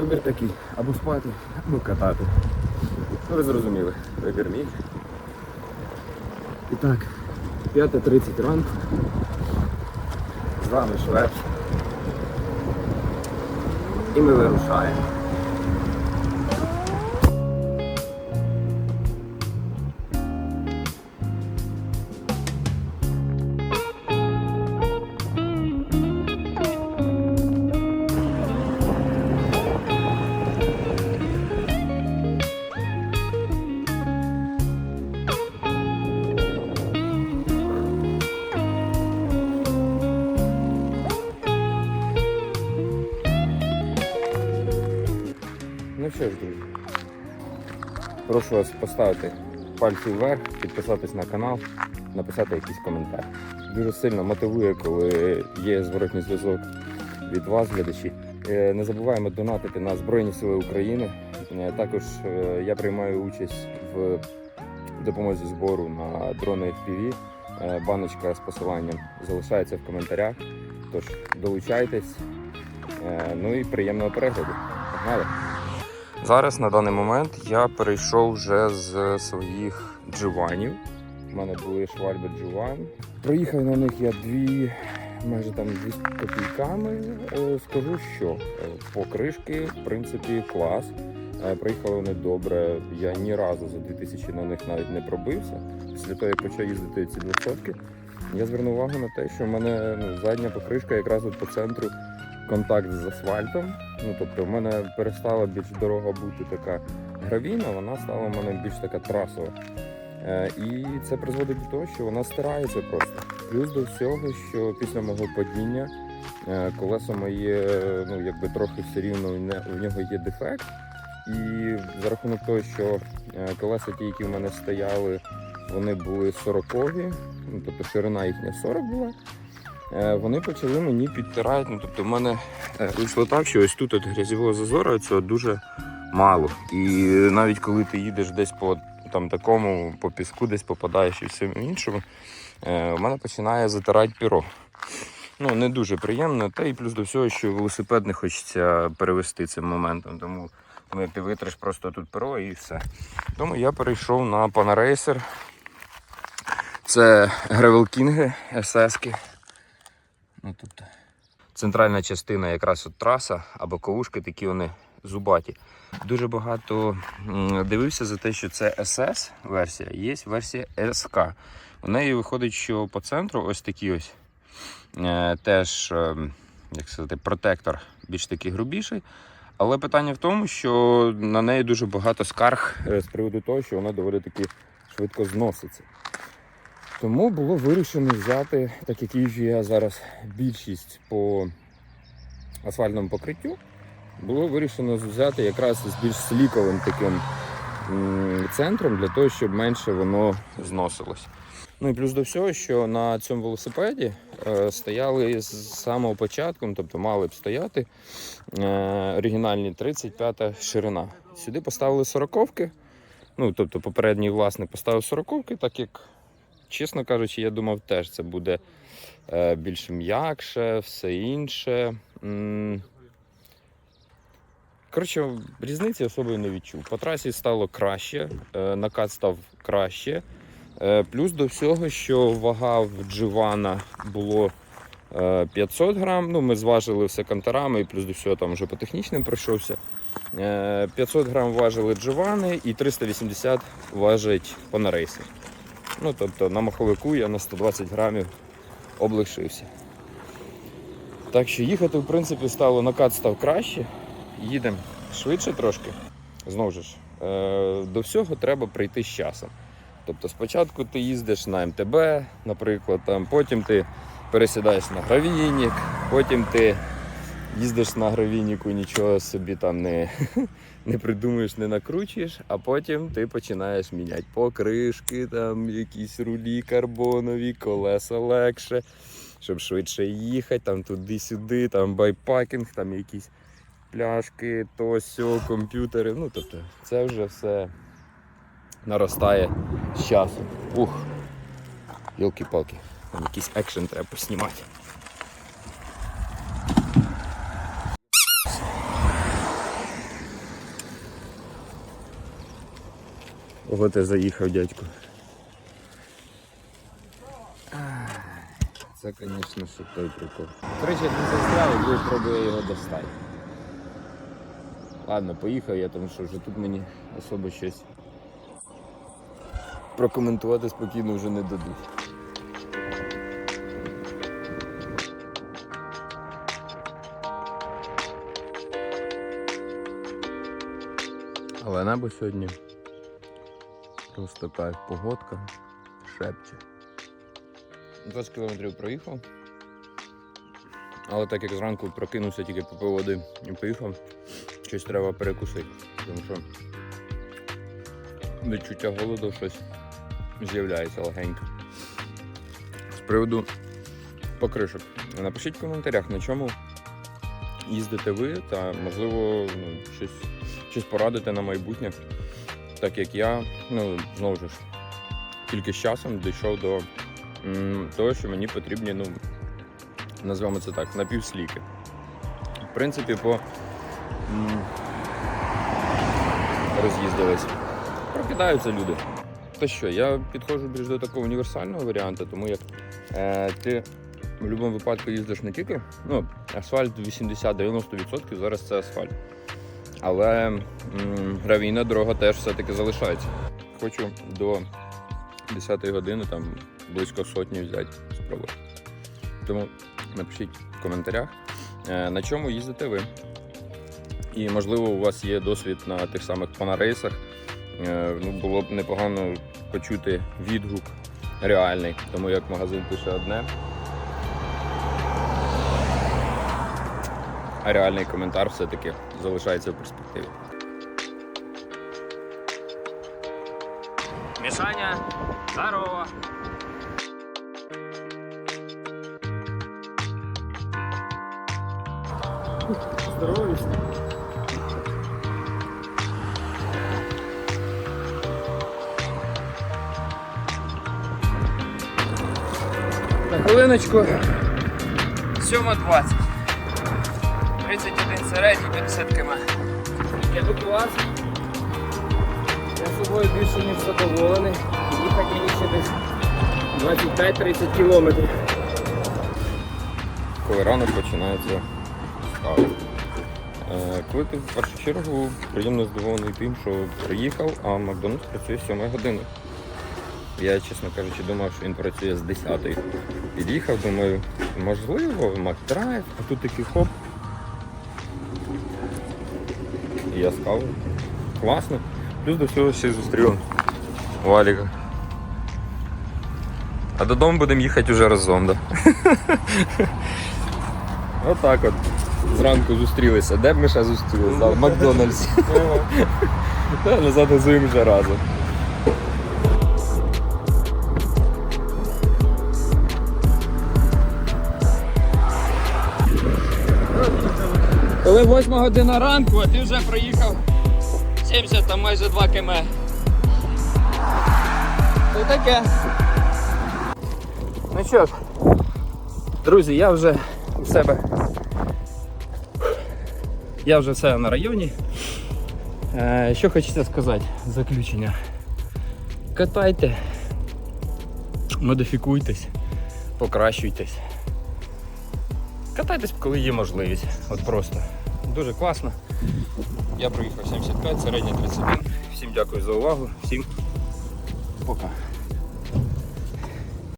Вибір такий, або спати, або катати. Ну ви зрозуміли, вибір мій. І так, 5.30 ранку. З вами Швець. І ми вирушаємо. Друзі. Прошу вас поставити пальці вверх, підписатись на канал, написати якийсь коментар. Дуже сильно мотивує, коли є зворотній зв'язок від вас, глядачі. Е, Не забуваємо донатити на Збройні Сили України. Е, Також е, я приймаю участь в допомозі збору на дрони FPV. Баночка з посиланням залишається в коментарях. Тож долучайтесь. Ну і приємного перегляду. Погнали! Зараз на даний момент я перейшов вже з своїх дживанів. У мене були швальби дживан. Проїхав на них я дві, майже там дві копійками. Е, Скажу, що е, покришки, в принципі, клас. Е, Приїхали вони добре. Я ні разу за 2000 на них навіть не пробився. Після того, як почав їздити ці 200 я звернув увагу на те, що в мене ну, задня покришка якраз от по центру контакт з асфальтом. Ну, тобто, в мене перестала більш дорога бути така гравійна, вона стала в мене більш така трасова. Е, і це призводить до того, що вона стирається просто. Плюс до всього, що після мого падіння е, колесо моє, ну якби трохи все рівно в нього є дефект. І за рахунок того, що е, колеса ті, які в мене стояли, вони були 40-ві, ну, тобто ширина їхня 40 була. Е, Вони почали мені підтирати. Ну, тобто, в мене е, вийшло так, що ось тут от грязьового зазору цього дуже мало. І навіть коли ти їдеш десь по там такому, по піску, десь попадаєш і всьому іншому, е, в мене починає затирати піро. Ну, не дуже приємно, та і плюс до всього, що велосипед не хочеться перевести цим моментом. Тому ти витриш просто тут перо і все. Тому я перейшов на Panaracer. Це гревелкінги, ССки. Ну, тобто, центральна частина якраз от траса або ковушки, такі вони зубаті. Дуже багато дивився за те, що це SS версія, є версія SK. У неї виходить, що по центру ось такі ось е, теж, е, як сказати, протектор більш такий грубіший. Але питання в тому, що на неї дуже багато скарг е, з приводу того, що вона доволі таки швидко зноситься. Тому було вирішено взяти, так як їжджу я зараз більшість по асфальтному покриттю, було вирішено взяти якраз з більш сліковим таким центром для того, щоб менше воно зносилось. Ну і плюс до всього, що на цьому велосипеді е, стояли з самого початку, тобто мали б стояти е, оригінальні 35-та ширина. Сюди поставили сороковки. Ну, тобто попередній власник поставив сороковки, так як чесно кажучи, я думав, теж це буде е, більш м'якше, все інше. Коротше, різниці особою не відчув. По трасі стало краще, е, накат став краще. Е, Плюс до всього, що вага в Дживана було е, 500 грам. Ну, ми зважили все кантерами, і плюс до всього там вже по технічним пройшовся. Е, 500 грам важили дживани і 380 важить панарейси. Ну, тобто на маховику я на 120 грамів облишився. Так що їхати, в принципі, стало накат став краще. Їдемо швидше трошки. Знову ж, е, до всього треба прийти з часом. Тобто спочатку ти їздиш на МТБ, наприклад, там, потім ти пересідаєш на гравійник, потім ти їздиш на гравійнику, нічого собі там не, не придумуєш, не накручуєш, а потім ти починаєш міняти покришки, там якісь рулі карбонові, колеса легше, щоб швидше їхати, там туди-сюди, там байпакінг, там якісь пляшки, то сьо, комп'ютери. Ну, тобто, це вже все наростає з часом. Ух, Йолки-палки, там якийсь екшен треба поснімати. Ого, ти заїхав, дядько. Це, звісно, що той прикол. Коротше, не застряв, буду пробую його достати. Ладно, поїхав я, тому що вже тут мені особо щось прокоментувати спокійно вже не дадуть. Але небо сьогодні просто кайф погодка, шепче. 20 кілометрів проїхав. Але так як зранку прокинувся, тільки попив води і поїхав, щось треба перекусити. Тому що відчуття голоду щось з'являється легенько. З приводу покришок. Напишіть в коментарях, на чому їздите ви, та можливо ну, щось, щось порадите на майбутнє. Так як я, ну, знову ж, тільки з часом дійшов до м, того, що мені потрібні, ну, назвемо це так, напівсліки. В принципі, по м, роз'їздились. Прокидаються люди. Та що, я підходжу більш до такого універсального варіанту, тому як е, ти в будь-якому випадку їздиш не тільки, ну, асфальт 80-90% зараз це асфальт. Але гравійна дорога теж все-таки залишається. Хочу до 10 години там близько сотні взяти спробувати. Тому напишіть в коментарях, е, на чому їздите ви. І можливо у вас є досвід на тих самих панарейсах. Е, Ну, було б непогано почути відгук реальний, тому як магазин пише одне. Реальний коментар все-таки залишається в перспективі. Мішаня, здорово. Здоровість. На хвилиночку. 7.20. 31 середній, 50 км. Евакуація. Я собою більше ніж задоволений. Їхати мені ще десь 25-30 кілометрів. коли ранок починається з кави. Е, Коли ти в першу чергу приємно здивований тим, що приїхав, а Макдональдс працює з 7 години. Я, чесно кажучи, думав, що він працює з 10 Під'їхав, думаю, можливо, Макдрайв, а тут такий хоп. Я з. Класно. Плюс до всього ще й зустрів Валіка. А додому будемо їхати вже разом, так? Да? Отак от. Зранку зустрілися. Де б ми ще зустрілися? В Макдональдсі. Назад газуємо вже разом. Коли 8 година ранку, а ти вже проїхав 70 там майже 2 км. То таке. Ну що ж, друзі, я вже у себе. Я вже все на районі. Е, що хочеться сказати, заключення. Катайте, модифікуйтесь, покращуйтесь. Катайтесь, коли є можливість. От просто. Дуже класно. Я проїхав 75, середня 31. Всім дякую за увагу. Всім пока.